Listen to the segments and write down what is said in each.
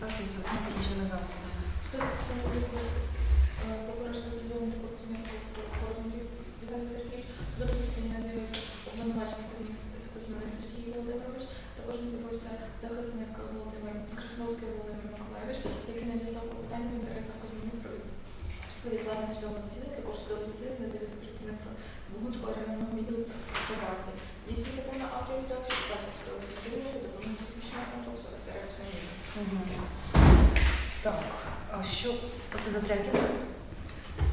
фіксації з досним засобами. Хтось покористав судовим корпусом розумів Віталій Сергій, Володимирович, також називається захисник Володимир Красновський Володимир Миколаївич, який надіслав клопотання в інтересах Кузьмини про відкладення судового також судове засідання з'явився представник Богунського районного відділу пробації. Здійснюється повна аудіофіксація Так, а що це за третє?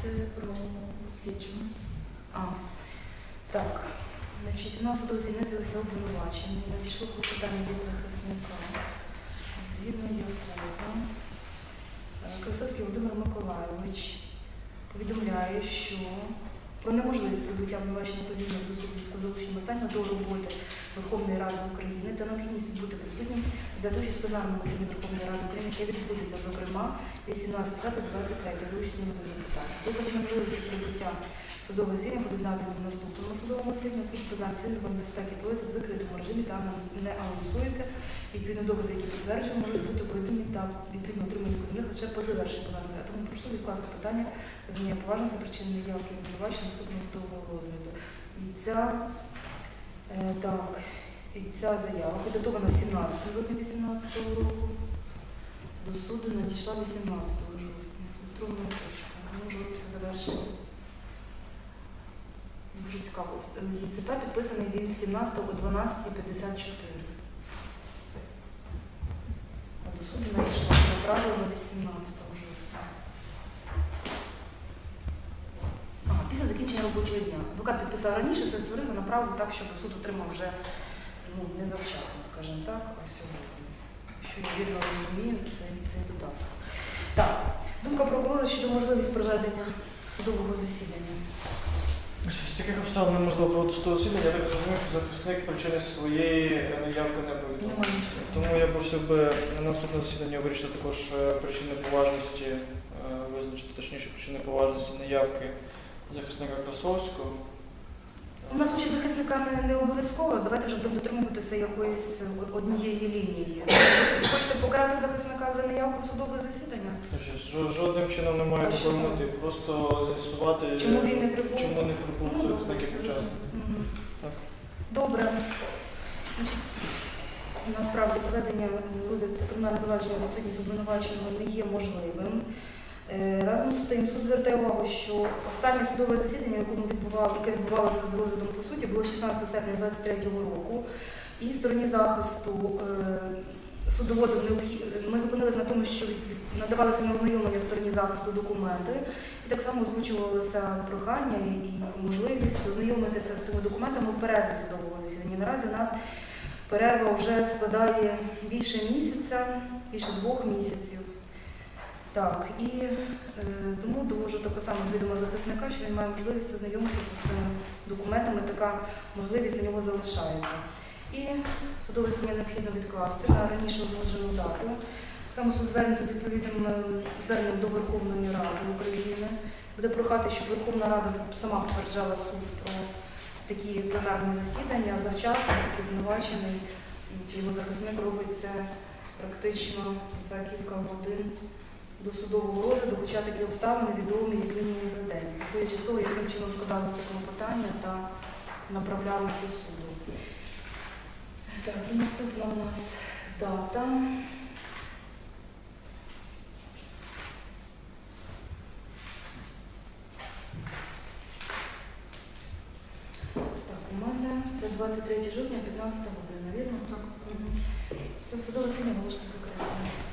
Це про слідчого. А, так. Значить, у нас судове з'явився обвинувачений. Надійшло клопотання від захисника, згідно якого е, Красовський Володимир Миколайович повідомляє, що про неможливість прибуття обвинувачення позивних до суду з залученням останнього до роботи Верховної Ради України та необхідність бути присутнім за участь пленарному засіданні Верховної Ради України, яке відбудеться, зокрема, 18.23 за участі народних депутатів. Докази неможливості прибуття судового засідання будуть надані в наступному судовому засіданні, оскільки пленарне засідання безпеки проводиться в закритому режимі та не анонсується. Відповідно, докази, які підтверджені, можуть бути видані та відповідно отримані позивних лише по завершенню пленарного. Тому прошу відкласти питання визнання поважності причини неявки обвинувачення наступного судового розгляду. І ця, е, так, і ця заява підготовлена 17 грудня 2018 року. До суду надійшла 18 жовтня. Електронною почтою. Може, після завершення. Дуже цікаво. ЄЦП підписаний він 17 о 12.54. А до суду надійшла направлено 18 жовтня. Ага, після закінчення робочого дня. Адвокат підписав раніше, все створив і направив так, щоб суд отримав вже ну, не завчасно, скажімо так, а сьогодні. Що я вірно розумію, це цей додаток. Так, думка прокурора щодо можливості проведення судового засідання. З таких обставин неможливо проводити засідання, я так розумію, що захисник причини своєї наявки не повідомив. Тому я просив би на наступне засідання вирішити також е, причини поважності, е, визначити точніше причини поважності наявки захисника Красовського. У нас участь захисника не обов'язково. Давайте вже будемо дотримуватися якоїсь однієї лінії. Ви Хочете покарати захисника за неявку в судове засідання? Значить, Жодним чином немає А що допомогти, просто з'ясувати, Чому він не прибув? чому не прибув з таких добре. учасників. Мгм. Так. Добре. Значить, насправді проведення розгляду кримінального провадження в відсутність обвинуваченого не є можливим. Е, Разом з тим, суд звертає увагу, що останнє судове засідання, якому відбувало, яке відбувалося з розглядом по суті, було 16 серпня 2023 року. І стороні захисту е, суд доводив. Ми зупинилися на тому, що надавалися на ознайомлення стороні захисту документи, і так само озвучувалося прохання і можливість ознайомитися з тими документами в перерві судового засідання. Наразі нас перерва вже складає більше місяця, більше двох місяців. Так, і е, тому довожу таке саме відомо захисника, що він має можливість ознайомитися з цими документами, така можливість у нього залишається. І судове засідання необхідно відкласти на раніше узгоджену дату. Саме суд звернеться з відповідним е, зверненням до Верховної Ради України. Буде прохати, щоб Верховна Рада сама попереджала суд про такі пленарні засідання завчасно, як обвинувачений, чи його захисник робить це практично за кілька годин до судового розгляду, хоча такі обставини відомі як мінімум за день, виходячи з того, яким чином складалося це клопотання та направляли до суду. Так, і наступна у нас дата. Так, у мене це 23 жовтня, 15 година, вірно? Так. Мгм. Все, судове засідання можете закрити.